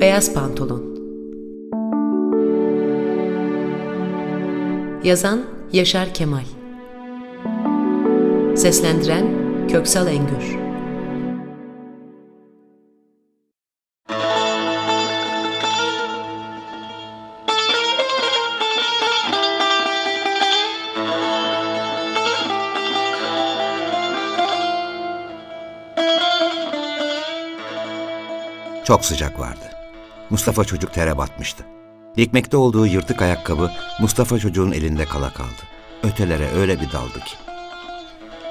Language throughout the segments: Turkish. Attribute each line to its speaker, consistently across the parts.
Speaker 1: Beyaz Pantolon. Yazan Yaşar Kemal. Seslendiren Köksal Engür.
Speaker 2: Çok sıcak vardı. Mustafa çocuk tere batmıştı. Dikmekte olduğu yırtık ayakkabı Mustafa çocuğun elinde kala kaldı. Ötelere öyle bir daldı ki.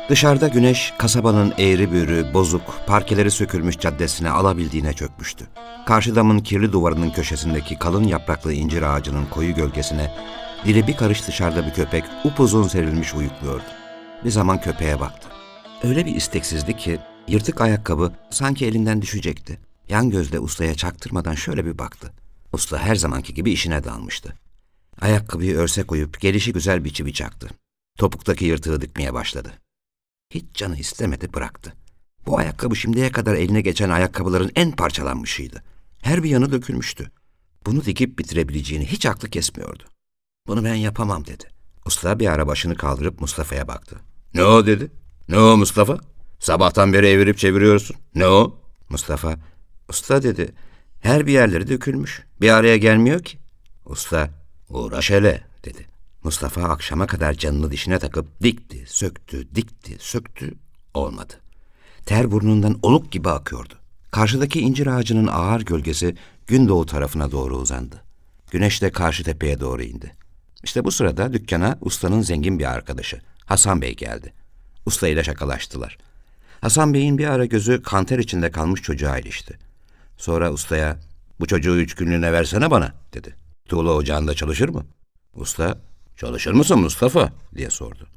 Speaker 2: Dışarıda güneş kasabanın eğri büğrü, bozuk, parkeleri sökülmüş caddesine alabildiğine çökmüştü. Karşı damın kirli duvarının köşesindeki kalın yapraklı incir ağacının koyu gölgesine dili bir karış dışarıda bir köpek upuzun serilmiş uyukluyordu. Bir zaman köpeğe baktı. Öyle bir isteksizdi ki yırtık ayakkabı sanki elinden düşecekti. Yan gözle ustaya çaktırmadan şöyle bir baktı. Usta her zamanki gibi işine dalmıştı. Ayakkabıyı örse koyup gelişi güzel bir çivi çaktı. Topuktaki yırtığı dikmeye başladı. Hiç canı istemedi bıraktı. Bu ayakkabı şimdiye kadar eline geçen ayakkabıların en parçalanmışıydı. Her bir yanı dökülmüştü. Bunu dikip bitirebileceğini hiç aklı kesmiyordu. Bunu ben yapamam dedi. Usta bir ara başını kaldırıp Mustafa'ya baktı. Ne o dedi. Ne o Mustafa? Sabahtan beri evirip çeviriyorsun. Ne o? Mustafa, usta dedi. Her bir yerleri dökülmüş. Bir araya gelmiyor ki. Usta, uğraş hele dedi. Mustafa akşama kadar canını dişine takıp dikti, söktü, dikti, söktü. Olmadı. Ter burnundan oluk gibi akıyordu. Karşıdaki incir ağacının ağır gölgesi gündoğu tarafına doğru uzandı. Güneş de karşı tepeye doğru indi. İşte bu sırada dükkana ustanın zengin bir arkadaşı Hasan Bey geldi. Usta ile şakalaştılar. Hasan Bey'in bir ara gözü kanter içinde kalmış çocuğa ilişti. Sonra ustaya bu çocuğu üç günlüğüne versene bana dedi. Tuğla ocağında çalışır mı? Usta çalışır mısın Mustafa diye sordu.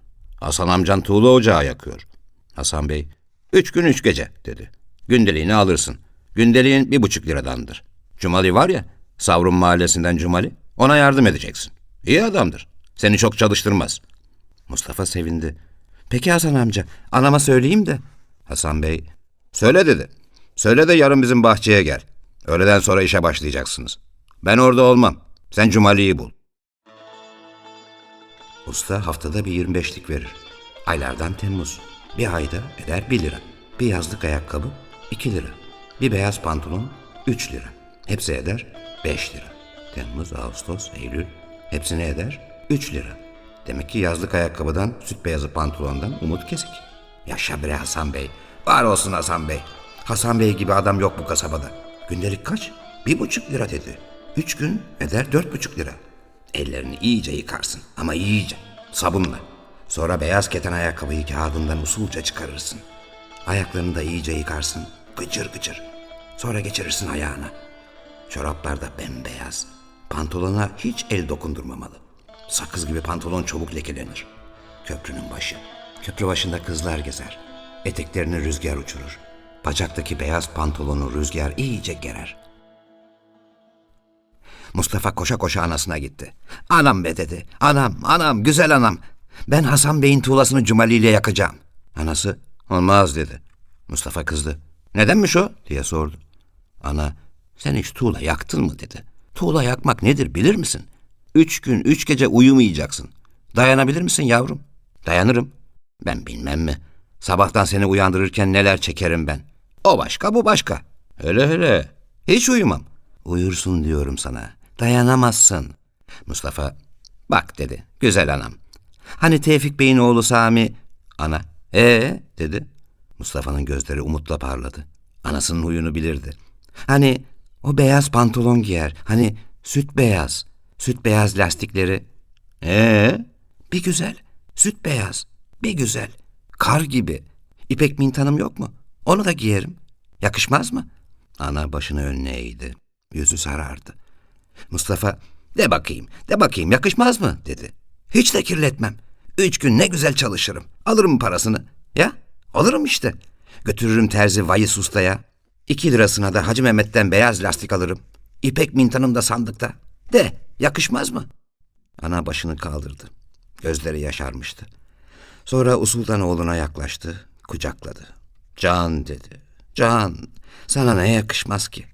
Speaker 2: Hasan amcan tuğla ocağı yakıyor. Hasan Bey üç gün üç gece dedi. Gündeliğini alırsın. Gündeliğin bir buçuk liradandır. Cumali var ya Savrun mahallesinden Cumali ona yardım edeceksin. İyi adamdır. Seni çok çalıştırmaz. Mustafa sevindi. Peki Hasan amca, anama söyleyeyim de. Hasan Bey, söyle dedi. Söyle de yarın bizim bahçeye gel. Öğleden sonra işe başlayacaksınız. Ben orada olmam. Sen Cumali'yi bul. Usta haftada bir 25'lik verir. Aylardan Temmuz. Bir ayda eder 1 lira. Bir yazlık ayakkabı 2 lira. Bir beyaz pantolon 3 lira. Hepsi eder 5 lira. Temmuz, Ağustos, Eylül hepsine eder 3 lira. Demek ki yazlık ayakkabıdan, süt beyazı pantolondan umut kesik. Yaşa bre Hasan Bey. Var olsun Hasan Bey. Hasan Bey gibi adam yok bu kasabada. Gündelik kaç? Bir buçuk lira dedi. Üç gün eder dört buçuk lira. Ellerini iyice yıkarsın ama iyice. Sabunla. Sonra beyaz keten ayakkabıyı kağıdından usulca çıkarırsın. Ayaklarını da iyice yıkarsın. Gıcır gıcır. Sonra geçirirsin ayağına. Çoraplar da bembeyaz. Pantolona hiç el dokundurmamalı. Sakız gibi pantolon çabuk lekelenir. Köprünün başı. Köprü başında kızlar gezer. Eteklerini rüzgar uçurur. Bacaktaki beyaz pantolonu rüzgar iyice gerer. Mustafa koşa koşa anasına gitti. Anam be dedi. Anam, anam, güzel anam. Ben Hasan Bey'in tuğlasını Cumali ile yakacağım. Anası, olmaz dedi. Mustafa kızdı. Nedenmiş o diye sordu. Ana, sen hiç tuğla yaktın mı dedi. Tuğla yakmak nedir bilir misin? Üç gün, üç gece uyumayacaksın. Dayanabilir misin yavrum? Dayanırım. Ben bilmem mi? Sabahtan seni uyandırırken neler çekerim ben. O başka, bu başka. Hele hele. Hiç uyumam. Uyursun diyorum sana. Dayanamazsın. Mustafa, bak dedi. Güzel anam. Hani Tevfik Bey'in oğlu Sami? Ana, ee dedi. Mustafa'nın gözleri umutla parladı. Anasının huyunu bilirdi. Hani o beyaz pantolon giyer. Hani süt beyaz. Süt beyaz lastikleri. Ee? Bir güzel. Süt beyaz. Bir güzel. Kar gibi. İpek mintanım yok mu? Onu da giyerim. Yakışmaz mı? Ana başını önüne eğdi. Yüzü sarardı. Mustafa, de bakayım, de bakayım yakışmaz mı? dedi. Hiç de kirletmem. Üç gün ne güzel çalışırım. Alırım parasını. Ya, alırım işte. Götürürüm terzi Vayis Usta'ya. İki lirasına da Hacı Mehmet'ten beyaz lastik alırım. İpek mintanım da sandıkta. De, yakışmaz mı? Ana başını kaldırdı. Gözleri yaşarmıştı. Sonra usuldan oğluna yaklaştı, kucakladı. Can dedi. Can, sana ne yakışmaz ki?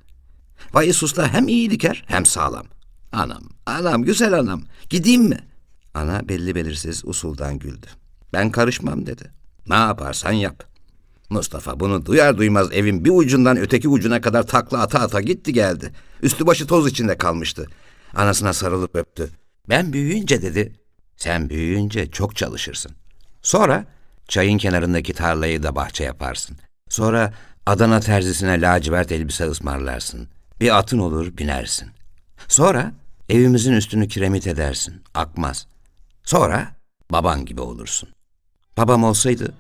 Speaker 2: Vay Usta hem iyi diker hem sağlam. Anam, anam, güzel anam. Gideyim mi? Ana belli belirsiz usuldan güldü. Ben karışmam dedi. Ne yaparsan yap. Mustafa bunu duyar duymaz evin bir ucundan öteki ucuna kadar takla ata ata gitti geldi. Üstü başı toz içinde kalmıştı. Anasına sarılıp öptü. Ben büyüyünce dedi. Sen büyüyünce çok çalışırsın. Sonra çayın kenarındaki tarlayı da bahçe yaparsın. Sonra Adana terzisine lacivert elbise ısmarlarsın. Bir atın olur binersin. Sonra evimizin üstünü kiremit edersin. Akmaz. Sonra baban gibi olursun. Babam olsaydı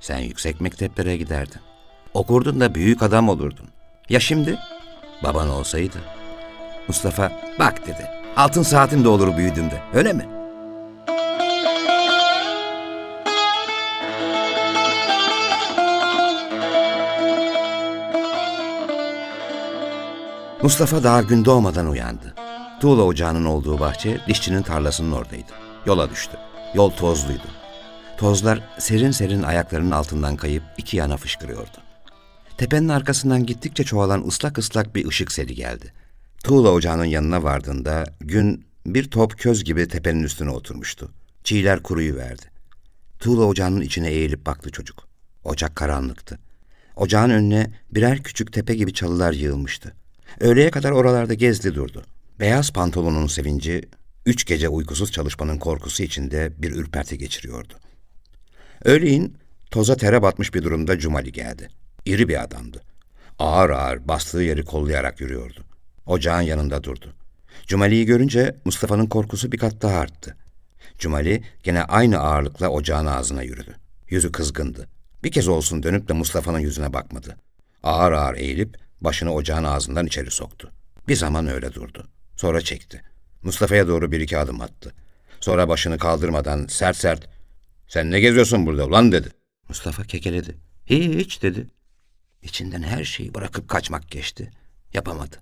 Speaker 2: sen yüksek mekteplere giderdin. Okurdun da büyük adam olurdun. Ya şimdi? Baban olsaydı. Mustafa bak dedi. Altın saatin de olur büyüdüğümde. Öyle mi? Mustafa daha gün doğmadan uyandı. Tuğla ocağının olduğu bahçe dişçinin tarlasının oradaydı. Yola düştü. Yol tozluydu. Tozlar serin serin ayaklarının altından kayıp iki yana fışkırıyordu. Tepenin arkasından gittikçe çoğalan ıslak ıslak bir ışık seli geldi. Tuğla ocağının yanına vardığında gün bir top köz gibi tepenin üstüne oturmuştu. Çiğler kuruyuverdi. Tuğla ocağının içine eğilip baktı çocuk. Ocak karanlıktı. Ocağın önüne birer küçük tepe gibi çalılar yığılmıştı. Öğleye kadar oralarda gezdi durdu. Beyaz pantolonun sevinci, üç gece uykusuz çalışmanın korkusu içinde bir ürperti geçiriyordu. Öğleyin toza tere batmış bir durumda Cumali geldi. İri bir adamdı. Ağır ağır bastığı yeri kollayarak yürüyordu. Ocağın yanında durdu. Cumali'yi görünce Mustafa'nın korkusu bir kat daha arttı. Cumali gene aynı ağırlıkla ocağın ağzına yürüdü. Yüzü kızgındı. Bir kez olsun dönüp de Mustafa'nın yüzüne bakmadı. Ağır ağır eğilip başını ocağın ağzından içeri soktu. Bir zaman öyle durdu. Sonra çekti. Mustafa'ya doğru bir iki adım attı. Sonra başını kaldırmadan sert sert ''Sen ne geziyorsun burada ulan?'' dedi. Mustafa kekeledi. ''Hiç'' dedi. İçinden her şeyi bırakıp kaçmak geçti. Yapamadı.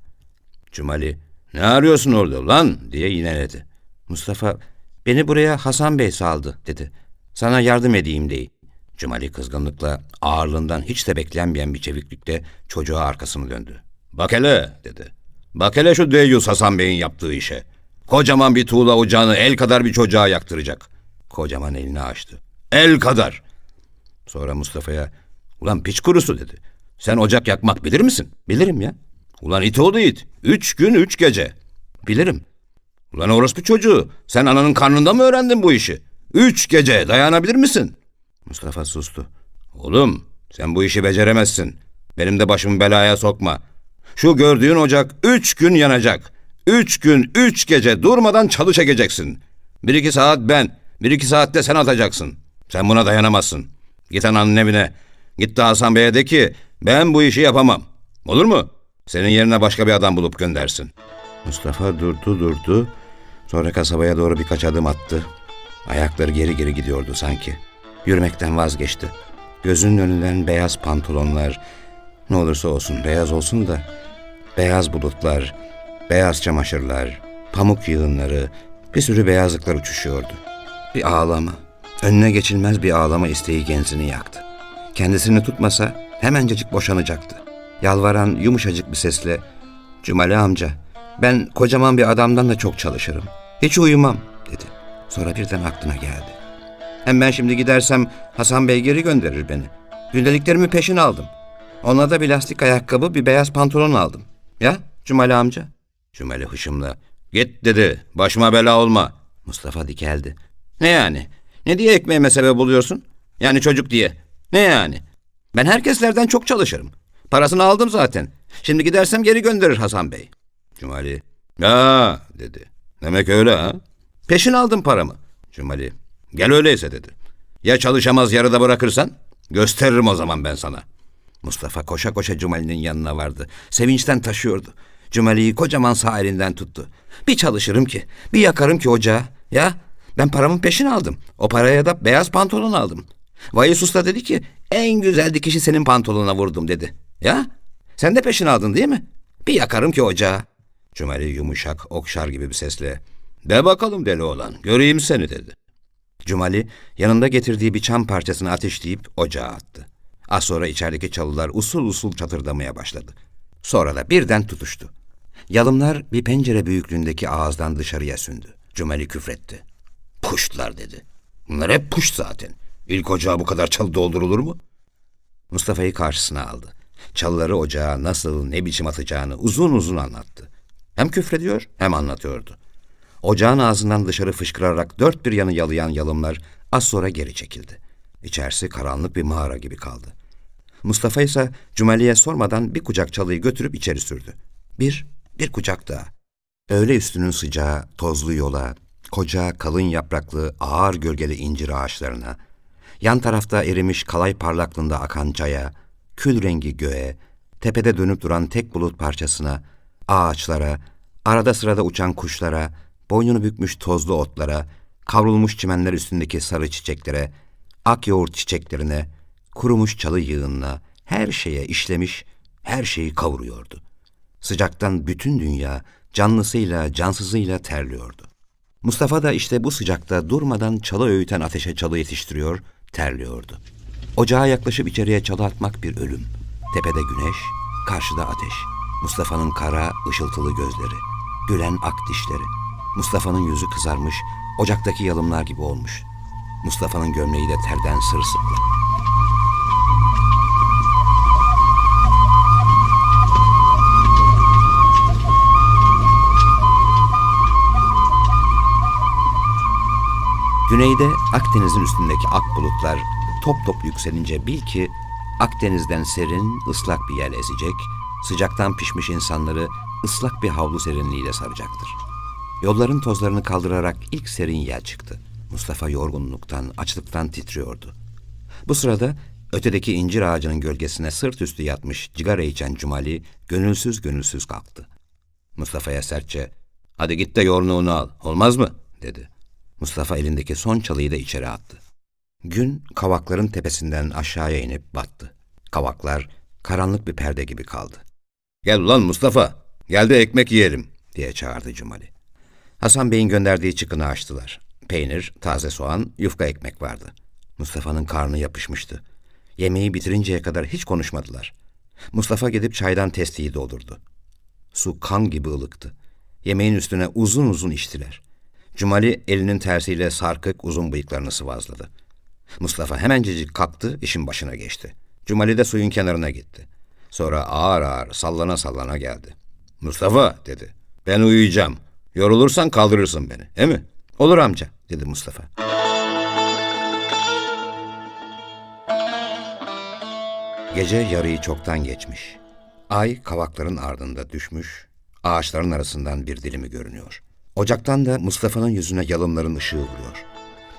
Speaker 2: Cumali ''Ne arıyorsun orada ulan?'' diye yineledi. Mustafa ''Beni buraya Hasan Bey saldı'' dedi. ''Sana yardım edeyim değil.'' Cumali kızgınlıkla ağırlığından hiç de beklenmeyen bir çeviklikle çocuğa arkasını döndü. ''Bak hele'' dedi. ''Bak hele şu Deyyus Hasan Bey'in yaptığı işe. Kocaman bir tuğla ocağını el kadar bir çocuğa yaktıracak.'' Kocaman elini açtı. ''El kadar!'' Sonra Mustafa'ya ''Ulan piç kurusu'' dedi. ''Sen ocak yakmak bilir misin?'' ''Bilirim ya.'' ''Ulan it oldu it. Üç gün üç gece.'' ''Bilirim.'' ''Ulan orospu çocuğu. Sen ananın karnında mı öğrendin bu işi? Üç gece dayanabilir misin?'' Mustafa sustu. ''Oğlum sen bu işi beceremezsin. Benim de başımı belaya sokma. Şu gördüğün ocak üç gün yanacak. Üç gün üç gece durmadan çalış edeceksin. Bir iki saat ben, bir iki saatte sen atacaksın. Sen buna dayanamazsın. Git ananın evine. Git de Hasan Bey'e de ki ben bu işi yapamam. Olur mu? Senin yerine başka bir adam bulup göndersin. Mustafa durdu durdu. Sonra kasabaya doğru birkaç adım attı. Ayakları geri geri gidiyordu sanki. Yürümekten vazgeçti. Gözünün önünden beyaz pantolonlar, ne olursa olsun beyaz olsun da, beyaz bulutlar, beyaz çamaşırlar, pamuk yığınları, bir sürü beyazlıklar uçuşuyordu. Bir ağlama, önüne geçilmez bir ağlama isteği genzini yaktı. Kendisini tutmasa hemencecik boşanacaktı. Yalvaran yumuşacık bir sesle, Cumali amca, ben kocaman bir adamdan da çok çalışırım. Hiç uyumam, dedi. Sonra birden aklına geldi. Hem ben şimdi gidersem Hasan Bey geri gönderir beni. Gündeliklerimi peşin aldım. Ona da bir lastik ayakkabı, bir beyaz pantolon aldım. Ya Cumali amca? Cumali hışımla. Git dedi, başıma bela olma. Mustafa dikeldi. Ne yani? Ne diye ekmeğime sebep oluyorsun? Yani çocuk diye. Ne yani? Ben herkeslerden çok çalışırım. Parasını aldım zaten. Şimdi gidersem geri gönderir Hasan Bey. Cumali. Ya dedi. Demek öyle ha? Peşin aldım paramı. Cumali. Gel öyleyse dedi. Ya çalışamaz yarıda bırakırsan? Gösteririm o zaman ben sana. Mustafa koşa koşa Cumali'nin yanına vardı. Sevinçten taşıyordu. Cumali'yi kocaman sağ elinden tuttu. Bir çalışırım ki, bir yakarım ki ocağı. Ya ben paramın peşini aldım. O paraya da beyaz pantolon aldım. Vayis Usta dedi ki en güzel dikişi senin pantolona vurdum dedi. Ya sen de peşini aldın değil mi? Bir yakarım ki ocağı. Cumali yumuşak, okşar gibi bir sesle de bakalım deli olan, göreyim seni dedi. Cumali yanında getirdiği bir çam parçasını ateşleyip ocağa attı. Az sonra içerideki çalılar usul usul çatırdamaya başladı. Sonra da birden tutuştu. Yalımlar bir pencere büyüklüğündeki ağızdan dışarıya sündü. Cumali küfretti. Puştlar dedi. Bunlar hep puşt zaten. İlk ocağa bu kadar çalı doldurulur mu? Mustafa'yı karşısına aldı. Çalıları ocağa nasıl, ne biçim atacağını uzun uzun anlattı. Hem küfrediyor hem anlatıyordu. Ocağın ağzından dışarı fışkırarak dört bir yanı yalayan yalımlar az sonra geri çekildi. İçerisi karanlık bir mağara gibi kaldı. Mustafa ise Cumali'ye sormadan bir kucak çalıyı götürüp içeri sürdü. Bir, bir kucak daha. Öğle üstünün sıcağı, tozlu yola, koca kalın yapraklı ağır gölgeli incir ağaçlarına, yan tarafta erimiş kalay parlaklığında akan çaya, kül rengi göğe, tepede dönüp duran tek bulut parçasına, ağaçlara, arada sırada uçan kuşlara, boynunu bükmüş tozlu otlara, kavrulmuş çimenler üstündeki sarı çiçeklere, ak yoğurt çiçeklerine, kurumuş çalı yığınına, her şeye işlemiş, her şeyi kavuruyordu. Sıcaktan bütün dünya canlısıyla cansızıyla terliyordu. Mustafa da işte bu sıcakta durmadan çalı öğüten ateşe çalı yetiştiriyor, terliyordu. Ocağa yaklaşıp içeriye çalı atmak bir ölüm. Tepede güneş, karşıda ateş. Mustafa'nın kara, ışıltılı gözleri, gülen ak dişleri. Mustafa'nın yüzü kızarmış, ocaktaki yalımlar gibi olmuş. Mustafa'nın gömleği de terden sırılsıklam. Güneyde Akdeniz'in üstündeki ak bulutlar top top yükselince bil ki Akdeniz'den serin, ıslak bir yel ezecek, sıcaktan pişmiş insanları ıslak bir havlu serinliğiyle saracaktır. Yolların tozlarını kaldırarak ilk serin yel çıktı. Mustafa yorgunluktan, açlıktan titriyordu. Bu sırada ötedeki incir ağacının gölgesine sırt üstü yatmış cigara içen Cumali gönülsüz gönülsüz kalktı. Mustafa'ya sertçe, hadi git de yorluğunu al, olmaz mı? dedi. Mustafa elindeki son çalıyı da içeri attı. Gün kavakların tepesinden aşağıya inip battı. Kavaklar karanlık bir perde gibi kaldı. Gel ulan Mustafa, gel de ekmek yiyelim diye çağırdı Cumali. Hasan Bey'in gönderdiği çıkını açtılar. Peynir, taze soğan, yufka ekmek vardı. Mustafa'nın karnı yapışmıştı. Yemeği bitirinceye kadar hiç konuşmadılar. Mustafa gidip çaydan testiyi doldurdu. Su kan gibi ılıktı. Yemeğin üstüne uzun uzun içtiler. Cumali elinin tersiyle sarkık uzun bıyıklarını sıvazladı. Mustafa hemencecik kalktı, işin başına geçti. Cumali de suyun kenarına gitti. Sonra ağır ağır sallana sallana geldi. Mustafa dedi, ben uyuyacağım. Yorulursan kaldırırsın beni, he mi? Olur amca, dedi Mustafa. Gece yarıyı çoktan geçmiş. Ay kavakların ardında düşmüş, ağaçların arasından bir dilimi görünüyor. Ocaktan da Mustafa'nın yüzüne yalımların ışığı vuruyor.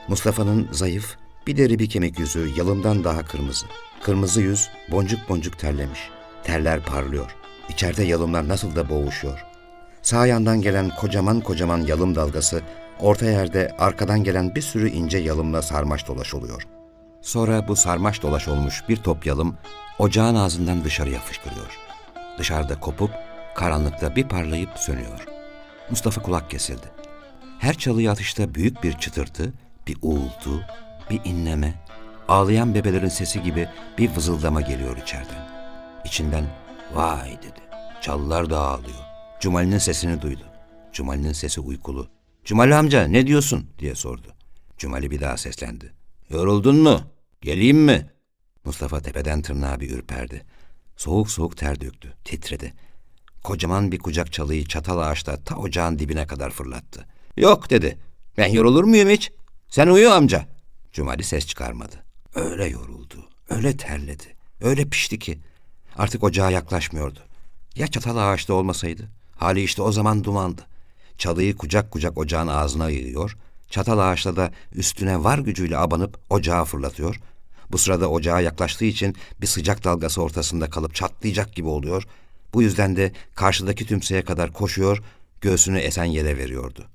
Speaker 2: Mustafa'nın zayıf, bir deri bir kemik yüzü yalımdan daha kırmızı. Kırmızı yüz boncuk boncuk terlemiş. Terler parlıyor. İçeride yalımlar nasıl da boğuşuyor. Sağ yandan gelen kocaman kocaman yalım dalgası orta yerde arkadan gelen bir sürü ince yalımla sarmaş dolaş oluyor. Sonra bu sarmaş dolaş olmuş bir top yalım ocağın ağzından dışarıya fışkırıyor. Dışarıda kopup karanlıkta bir parlayıp sönüyor. Mustafa kulak kesildi. Her çalıya atışta büyük bir çıtırtı, bir uğultu, bir inleme, ağlayan bebelerin sesi gibi bir vızıldama geliyor içeriden. İçinden vay dedi. Çalılar da ağlıyor. Cumali'nin sesini duydu. Cumali'nin sesi uykulu. Cumali amca ne diyorsun diye sordu. Cumali bir daha seslendi. Yoruldun mu? Geleyim mi? Mustafa tepeden tırnağa bir ürperdi. Soğuk soğuk ter döktü, titredi. Kocaman bir kucak çalıyı çatal ağaçta ta ocağın dibine kadar fırlattı. Yok dedi. Ben yorulur muyum hiç? Sen uyu amca. Cumali ses çıkarmadı. Öyle yoruldu, öyle terledi, öyle pişti ki. Artık ocağa yaklaşmıyordu. Ya çatal ağaçta olmasaydı? Hali işte o zaman dumandı. Çalıyı kucak kucak ocağın ağzına yığıyor, çatal ağaçla da üstüne var gücüyle abanıp ocağa fırlatıyor. Bu sırada ocağa yaklaştığı için bir sıcak dalgası ortasında kalıp çatlayacak gibi oluyor. Bu yüzden de karşıdaki tümseye kadar koşuyor, göğsünü esen yere veriyordu.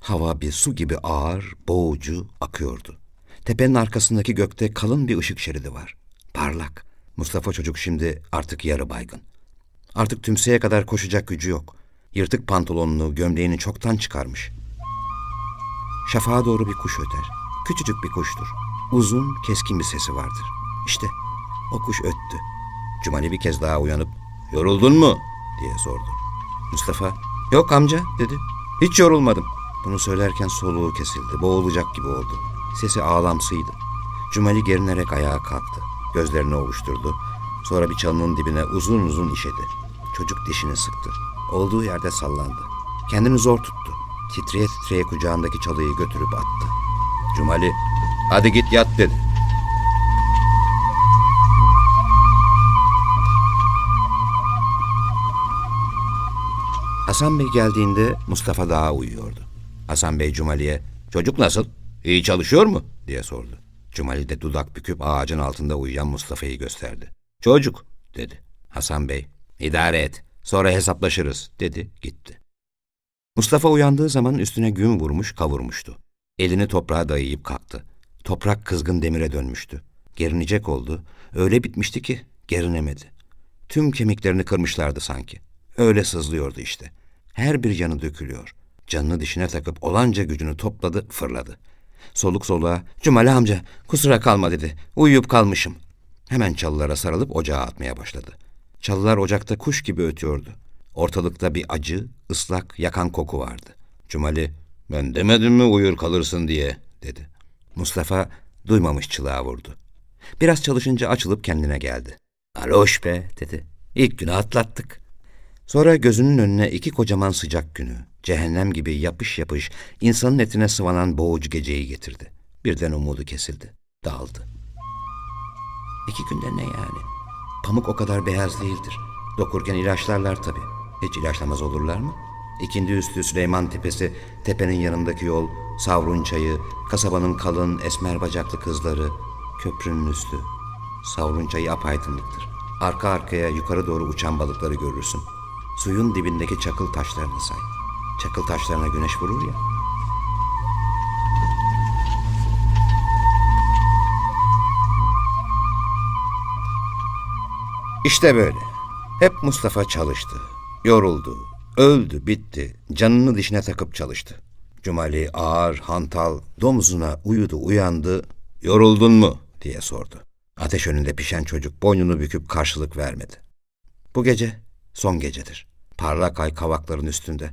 Speaker 2: Hava bir su gibi ağır, boğucu akıyordu. Tepenin arkasındaki gökte kalın bir ışık şeridi var. Parlak. Mustafa çocuk şimdi artık yarı baygın. Artık tümseye kadar koşacak gücü yok. Yırtık pantolonunu, gömleğini çoktan çıkarmış. Şafağa doğru bir kuş öter. Küçücük bir kuştur. Uzun, keskin bir sesi vardır. İşte o kuş öttü. Cumali bir kez daha uyanıp "Yoruldun mu?" diye sordu. Mustafa, yok amca dedi. Hiç yorulmadım. Bunu söylerken soluğu kesildi. Boğulacak gibi oldu. Sesi ağlamsıydı. Cumali gerinerek ayağa kalktı. Gözlerini ovuşturdu. Sonra bir çalının dibine uzun uzun işedi. Çocuk dişini sıktı. Olduğu yerde sallandı. Kendini zor tuttu. Titreye titreye kucağındaki çalıyı götürüp attı. Cumali, hadi git yat dedi. Hasan Bey geldiğinde Mustafa daha uyuyordu. Hasan Bey Cumali'ye çocuk nasıl? İyi çalışıyor mu? diye sordu. Cumali de dudak büküp ağacın altında uyuyan Mustafa'yı gösterdi. Çocuk dedi. Hasan Bey idare et sonra hesaplaşırız dedi gitti. Mustafa uyandığı zaman üstüne gün vurmuş kavurmuştu. Elini toprağa dayayıp kalktı. Toprak kızgın demire dönmüştü. Gerinecek oldu. Öyle bitmişti ki gerinemedi. Tüm kemiklerini kırmışlardı sanki. Öyle sızlıyordu işte. Her bir yanı dökülüyor. Canını dişine takıp olanca gücünü topladı, fırladı. Soluk soluğa, Cumali amca kusura kalma dedi. Uyuyup kalmışım. Hemen çalılara sarılıp ocağa atmaya başladı. Çalılar ocakta kuş gibi ötüyordu. Ortalıkta bir acı, ıslak, yakan koku vardı. Cumali, ben demedim mi uyur kalırsın diye, dedi. Mustafa duymamış çılığa vurdu. Biraz çalışınca açılıp kendine geldi. Aloş be, dedi. İlk günü atlattık. Sonra gözünün önüne iki kocaman sıcak günü, cehennem gibi yapış yapış, insanın etine sıvanan boğucu geceyi getirdi. Birden umudu kesildi, dağıldı. İki günde ne yani? Pamuk o kadar beyaz değildir. Dokurken ilaçlarlar tabii. Hiç ilaçlamaz olurlar mı? İkindi üstü Süleyman Tepesi, tepenin yanındaki yol, Savrun Çayı, kasabanın kalın, esmer bacaklı kızları, köprünün üstü. Savrun Çayı apaydınlıktır. Arka arkaya yukarı doğru uçan balıkları görürsün. Suyun dibindeki çakıl taşlarını say. Çakıl taşlarına güneş vurur ya. İşte böyle. Hep Mustafa çalıştı. Yoruldu. Öldü, bitti. Canını dişine takıp çalıştı. Cumali ağır, hantal, domuzuna uyudu, uyandı. Yoruldun mu? diye sordu. Ateş önünde pişen çocuk boynunu büküp karşılık vermedi. Bu gece son gecedir. Parlak ay kavakların üstünde.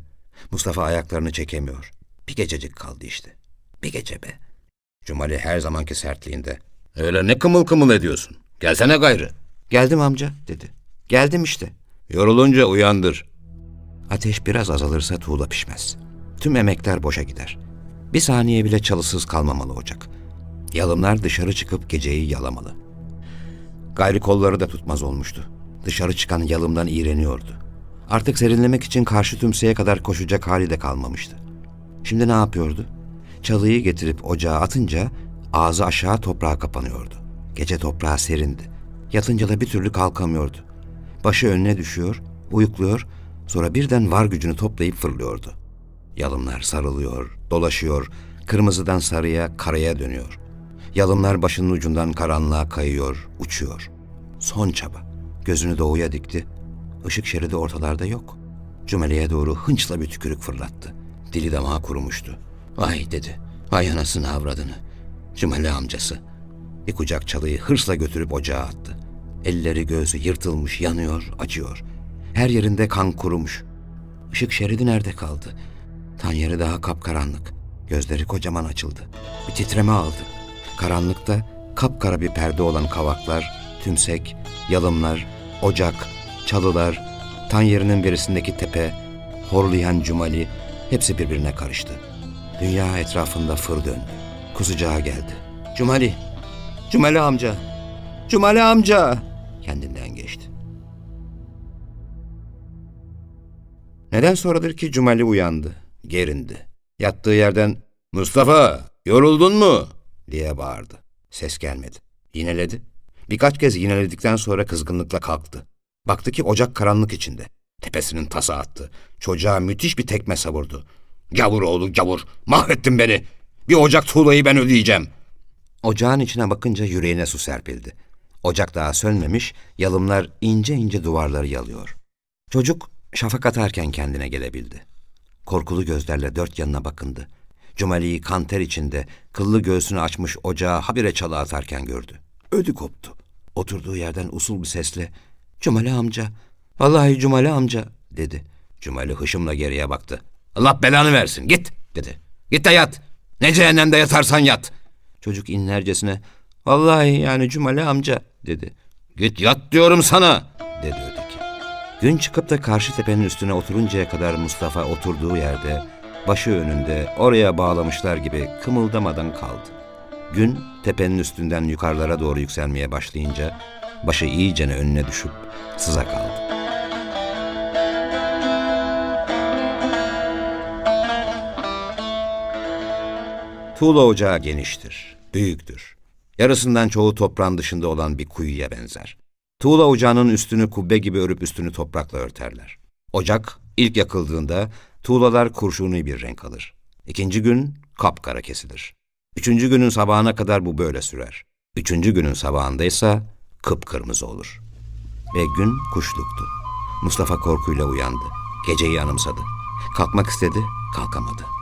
Speaker 2: Mustafa ayaklarını çekemiyor. Bir gececik kaldı işte. Bir gece be. Cumali her zamanki sertliğinde. Öyle ne kımıl kımıl ediyorsun? Gelsene gayrı. Geldim amca dedi. Geldim işte. Yorulunca uyandır. Ateş biraz azalırsa tuğla pişmez. Tüm emekler boşa gider. Bir saniye bile çalısız kalmamalı ocak. Yalımlar dışarı çıkıp geceyi yalamalı. Gayri kolları da tutmaz olmuştu. Dışarı çıkan yalımdan iğreniyordu. Artık serinlemek için karşı tümseye kadar koşacak hali de kalmamıştı. Şimdi ne yapıyordu? Çalıyı getirip ocağa atınca ağzı aşağı toprağa kapanıyordu. Gece toprağı serindi. Yatınca da bir türlü kalkamıyordu. Başı önüne düşüyor, uyukluyor, sonra birden var gücünü toplayıp fırlıyordu. Yalımlar sarılıyor, dolaşıyor, kırmızıdan sarıya, karaya dönüyor. Yalımlar başının ucundan karanlığa kayıyor, uçuyor. Son çaba. Gözünü doğuya dikti. Işık şeridi ortalarda yok. Cumali'ye doğru hınçla bir tükürük fırlattı. Dili damağı kurumuştu. Vay dedi. Vay anasını avradını. Cumali amcası. Bir kucak çalıyı hırsla götürüp ocağa attı. Elleri gözü yırtılmış, yanıyor, acıyor. Her yerinde kan kurumuş. Işık şeridi nerede kaldı? Tan yeri daha kapkaranlık. Gözleri kocaman açıldı. Bir titreme aldı. Karanlıkta kapkara bir perde olan kavaklar, tümsek, yalımlar, ocak, çalılar, tan yerinin berisindeki tepe, horlayan cumali hepsi birbirine karıştı. Dünya etrafında fır döndü. Kusucağa geldi. Cumali, Cumali amca, Cumali amca kendinden geçti. Neden sonradır ki Cumali uyandı, gerindi. Yattığı yerden Mustafa yoruldun mu diye bağırdı. Ses gelmedi. Yineledi. Birkaç kez yineledikten sonra kızgınlıkla kalktı. Baktı ki ocak karanlık içinde. Tepesinin tasa attı. Çocuğa müthiş bir tekme savurdu. Gavur oğlu gavur, mahvettin beni. Bir ocak tuğlayı ben ödeyeceğim. Ocağın içine bakınca yüreğine su serpildi. Ocak daha sönmemiş, yalımlar ince ince duvarları yalıyor. Çocuk şafak atarken kendine gelebildi. Korkulu gözlerle dört yanına bakındı. Cumali'yi kanter içinde, kıllı göğsünü açmış ocağa habire çalı atarken gördü. Ödü koptu. Oturduğu yerden usul bir sesle, Cumali amca, vallahi Cumali amca dedi. Cumali hışımla geriye baktı. Allah belanı versin git dedi. Git de yat. Ne cehennemde yatarsan yat. Çocuk inlercesine vallahi yani Cumali amca dedi. Git yat diyorum sana dedi öteki. Gün çıkıp da karşı tepenin üstüne oturuncaya kadar Mustafa oturduğu yerde başı önünde oraya bağlamışlar gibi kımıldamadan kaldı. Gün tepenin üstünden yukarılara doğru yükselmeye başlayınca başı iyicene önüne düşüp sıza kaldı. Tuğla ocağı geniştir, büyüktür. Yarısından çoğu toprağın dışında olan bir kuyuya benzer. Tuğla ocağının üstünü kubbe gibi örüp üstünü toprakla örterler. Ocak ilk yakıldığında tuğlalar kurşuni bir renk alır. İkinci gün kapkara kesilir. Üçüncü günün sabahına kadar bu böyle sürer. Üçüncü günün sabahındaysa kıpkırmızı olur. Ve gün kuşluktu. Mustafa korkuyla uyandı. Geceyi anımsadı. Kalkmak istedi, kalkamadı.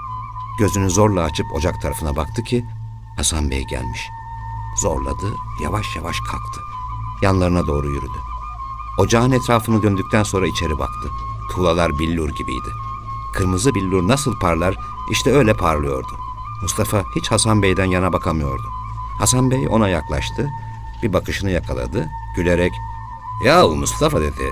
Speaker 2: Gözünü zorla açıp ocak tarafına baktı ki Hasan Bey gelmiş. Zorladı, yavaş yavaş kalktı. Yanlarına doğru yürüdü. Ocağın etrafını döndükten sonra içeri baktı. Tuğlalar billur gibiydi. Kırmızı billur nasıl parlar, işte öyle parlıyordu. Mustafa hiç Hasan Bey'den yana bakamıyordu. Hasan Bey ona yaklaştı, bir bakışını yakaladı, gülerek ''Yahu Mustafa'' dedi,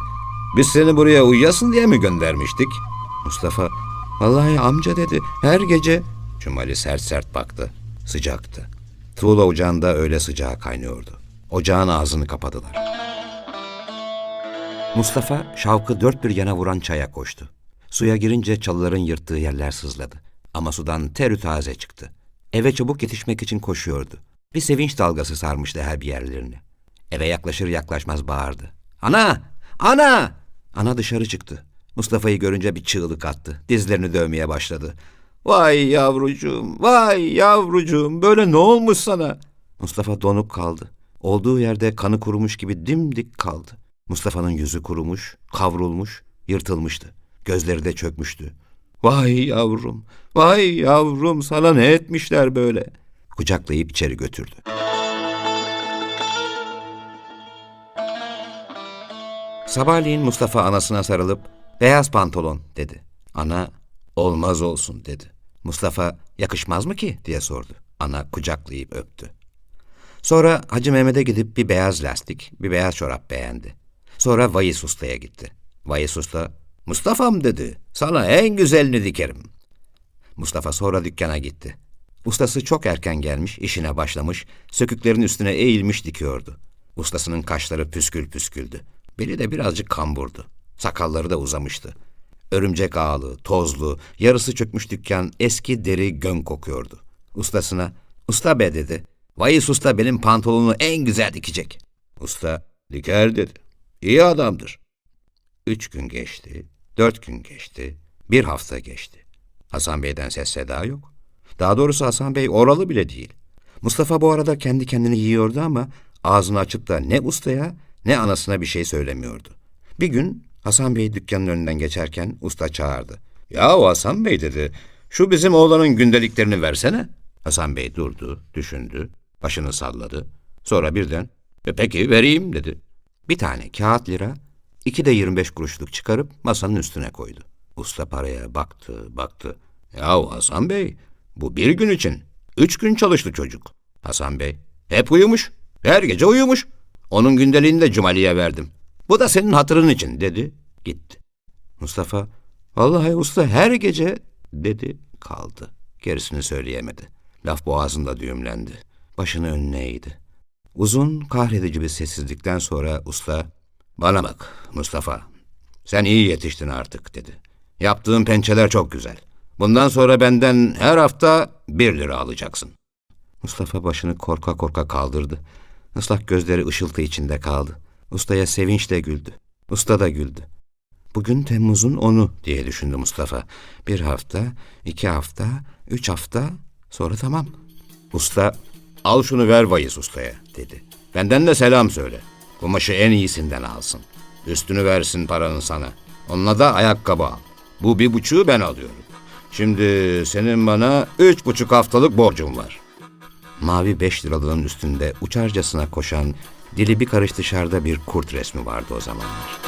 Speaker 2: ''biz seni buraya uyuyasın diye mi göndermiştik?'' Mustafa ''Vallahi amca'' dedi, ''her gece'' Cumali sert sert baktı, sıcaktı. Tuğla ocağında öyle sıcağı kaynıyordu. Ocağın ağzını kapadılar. Mustafa şavkı dört bir yana vuran çaya koştu. Suya girince çalıların yırttığı yerler sızladı. Ama sudan terü taze çıktı. Eve çabuk yetişmek için koşuyordu. Bir sevinç dalgası sarmıştı her bir yerlerini. Eve yaklaşır yaklaşmaz bağırdı. Ana! Ana! Ana dışarı çıktı. Mustafa'yı görünce bir çığlık attı. Dizlerini dövmeye başladı. Vay yavrucuğum, vay yavrucuğum, böyle ne olmuş sana? Mustafa donuk kaldı. Olduğu yerde kanı kurumuş gibi dimdik kaldı. Mustafa'nın yüzü kurumuş, kavrulmuş, yırtılmıştı. Gözleri de çökmüştü. Vay yavrum, vay yavrum sana ne etmişler böyle? Kucaklayıp içeri götürdü. Sabahleyin Mustafa anasına sarılıp beyaz pantolon dedi. Ana olmaz olsun dedi. Mustafa yakışmaz mı ki diye sordu. Ana kucaklayıp öptü. Sonra Hacı Mehmet'e gidip bir beyaz lastik, bir beyaz çorap beğendi. Sonra Vayis Usta'ya gitti. Vayis Usta, Mustafa'm dedi, sana en güzelini dikerim. Mustafa sonra dükkana gitti. Ustası çok erken gelmiş, işine başlamış, söküklerin üstüne eğilmiş dikiyordu. Ustasının kaşları püskül püsküldü. Beli de birazcık kamburdu. Sakalları da uzamıştı. Örümcek ağlı, tozlu, yarısı çökmüş dükkan eski deri gön kokuyordu. Ustasına, usta be dedi. Vayis usta benim pantolonu en güzel dikecek. Usta, diker dedi. İyi adamdır. Üç gün geçti, dört gün geçti, bir hafta geçti. Hasan Bey'den ses seda yok. Daha doğrusu Hasan Bey oralı bile değil. Mustafa bu arada kendi kendini yiyordu ama ağzını açıp da ne ustaya ne anasına bir şey söylemiyordu. Bir gün Hasan Bey dükkanın önünden geçerken usta çağırdı. Yahu Hasan Bey dedi, şu bizim oğlanın gündeliklerini versene. Hasan Bey durdu, düşündü, başını salladı. Sonra birden, e peki vereyim dedi. Bir tane kağıt lira, iki de 25 kuruşluk çıkarıp masanın üstüne koydu. Usta paraya baktı, baktı. Yahu Hasan Bey, bu bir gün için. Üç gün çalıştı çocuk. Hasan Bey, hep uyumuş. Her gece uyumuş. Onun gündeliğini de Cumali'ye verdim. Bu da senin hatırın için dedi, gitti. Mustafa, vallahi usta her gece dedi, kaldı. Gerisini söyleyemedi. Laf boğazında düğümlendi. Başını önüne eğdi. Uzun, kahredici bir sessizlikten sonra usta, bana bak Mustafa, sen iyi yetiştin artık dedi. Yaptığın pençeler çok güzel. Bundan sonra benden her hafta bir lira alacaksın. Mustafa başını korka korka kaldırdı. Islak gözleri ışıltı içinde kaldı. Ustaya sevinçle güldü. Usta da güldü. Bugün Temmuz'un onu diye düşündü Mustafa. Bir hafta, iki hafta, üç hafta, sonra tamam. Usta, al şunu ver Vayis ustaya dedi. Benden de selam söyle. Kumaşı en iyisinden alsın. Üstünü versin paranın sana. Onunla da ayakkabı al. Bu bir buçuğu ben alıyorum. Şimdi senin bana üç buçuk haftalık borcum var. Mavi beş liralığın üstünde uçarcasına koşan, dili bir karış dışarıda bir kurt resmi vardı o zamanlar.